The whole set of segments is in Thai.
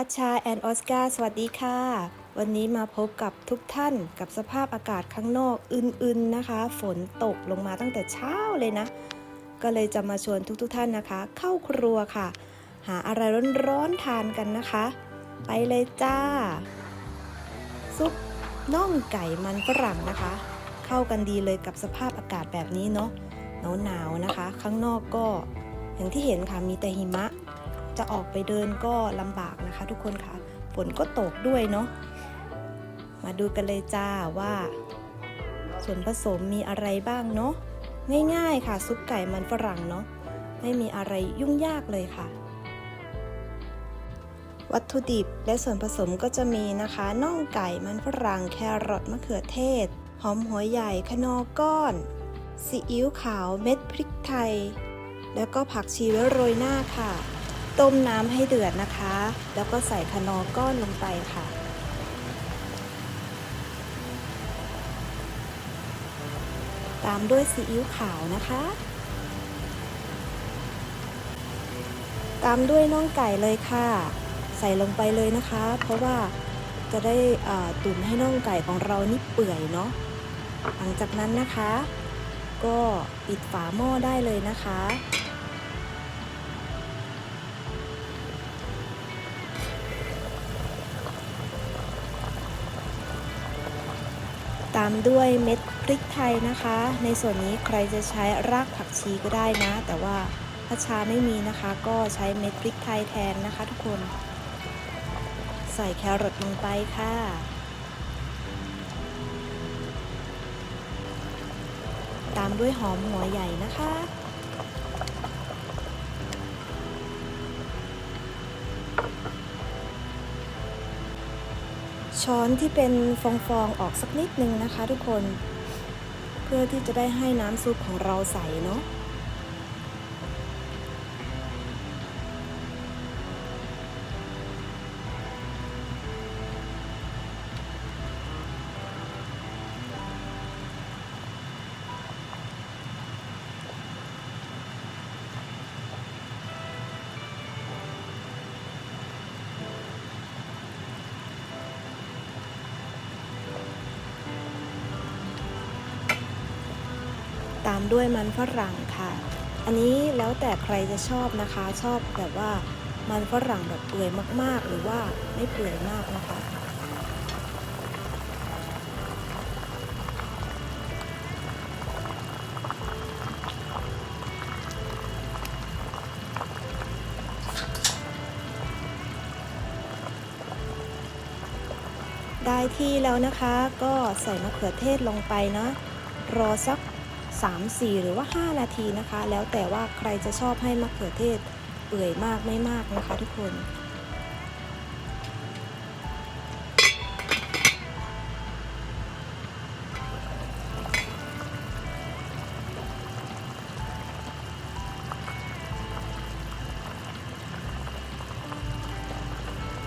พัชชาแอนออสการ์สวัสดีค่ะ วันนี้มาพบกับทุกท่านกับสภาพอากาศข้างนอกอึนๆนะคะ ฝนตกลงมาตั้งแต่เช้าเลยนะ ก็เลยจะมาชวนทุกๆทท่านนะคะ เข้าครัวค่ะ หาอะไรร้อนๆทานกันนะคะ ไปเลยจ้า ซุปน่องไก่มันฝรั่งนะคะ เข้ากันดีเลยกับสภาพอากาศแบบนี้เนาะหนาวๆนะคะ ข้างนอกก็อย่างที่เห็นค่ะมีแต่หิมะ จะออกไปเดินก็ลำบากนะคะ ทุกคนค่ะฝนก็ตกด้วยเนาะมาดูกันเลยจ้าว่า ส่วนผสมมีอะไรบ้างเนาะง่ายๆค่ะ ซุปไก่มันฝรั่งเนาะไม่มีอะไรยุ่งยากเลยค่ะ วัตถุดิบและส่วนผสมก็จะมีนะคะน่องไก่มันฝรั่งแครอทมะเขือเทศ หอมหัวใหญ่คนอก้อนซีอิ๊วขาวเม็ดพริกไทย แล้วก็ผักชีไว้โรยหน้าค่ะ ต้มน้ำให้เดือดนะคะ แล้วก็ใส่คนอก้อนลงไปค่ะ ตามด้วยซีอิ๊วขาวนะคะ ตามด้วยน่องไก่เลยค่ะ ใส่ลงไปเลยนะคะ เพราะว่าจะได้ตุ๋นให้น่องไก่ของเรานี่เปื่อยเนาะ หลังจากนั้นนะคะ ก็ปิดฝาหม้อได้เลยนะคะ ตามด้วยเม็ดพริกไทยนะคะ ในส่วนนี้ใครจะใช้รากผักชีก็ได้นะ แต่ว่าถ้าชาไม่มีนะคะ ก็ใช้เม็ดพริกไทยแทนนะคะ ทุกคน ใส่แครอทลงไปค่ะตามด้วยหอมหัวใหญ่นะคะ ช้อนที่เป็นฟองๆออกสักนิดนึงนะคะทุกคน เพื่อที่จะได้ให้น้ำซุปของเราใสเนาะ ตามด้วยมันฝรั่งค่ะ อันนี้แล้วแต่ใครจะชอบนะคะ ชอบแบบว่ามันฝรั่งแบบเปื่อยมากๆ หรือว่าไม่เปื่อยมากนะคะ ได้ที่แล้วนะคะก็ใส่มะเขือเทศลงไปนะ รอสัก 3 4 หรือว่า 5 นาทีนะคะ แล้วแต่ว่าใครจะชอบให้มะเขือเทศเปื่อยมากไม่มากนะคะทุกคน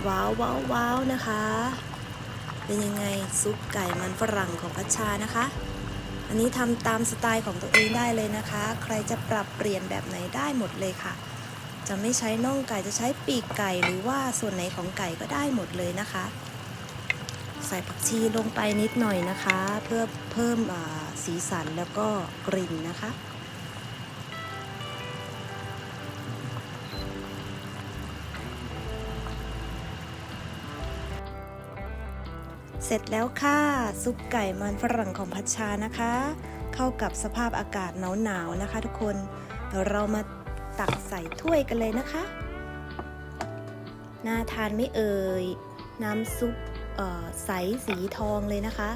ว้าวว้าวว้าวนะคะ เป็นยังไงซุปไก่มันฝรั่งของพัชชานะคะ อันนี้ทำตามสไตล์ของตัวเองได้เลยนะคะ ใครจะปรับเปลี่ยนแบบไหนได้หมดเลยค่ะ จะไม่ใช้น่องไก่จะใช้ปีกไก่หรือว่าส่วนไหนของไก่ก็ได้หมดเลยนะคะ ใส่ผักชีลงไปนิดหน่อยนะคะ เพื่อเพิ่มสีสันแล้วก็กลิ่นนะคะ เสร็จแล้วค่ะ ซุปไก่มันฝรั่งของพัชชานะคะ เข้ากับสภาพอากาศหนาวๆนะคะ ทุกคนเดี๋ยวเรามาตักใส่ถ้วยกันเลยนะคะน่าทานไม่เอ่ยน้ำซุปใสสีทองเลยนะคะ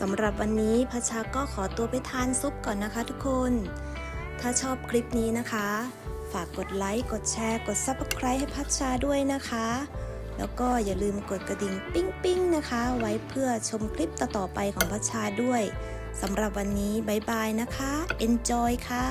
สำหรับวันนี้พัชชาก็ขอตัวไปทานซุปก่อนนะคะทุกคน ถ้าชอบคลิปนี้นะคะ ฝากกดไลค์ กดแชร์ กด Subscribe ให้พัชชาด้วยนะคะ แล้วก็อย่าลืมกดกระดิ่งปิ้งปิ้งๆนะคะ ไว้เพื่อชมคลิปต่อๆไปของพัชชาด้วย สำหรับวันนี้บายบายนะคะ Enjoy ค่ะ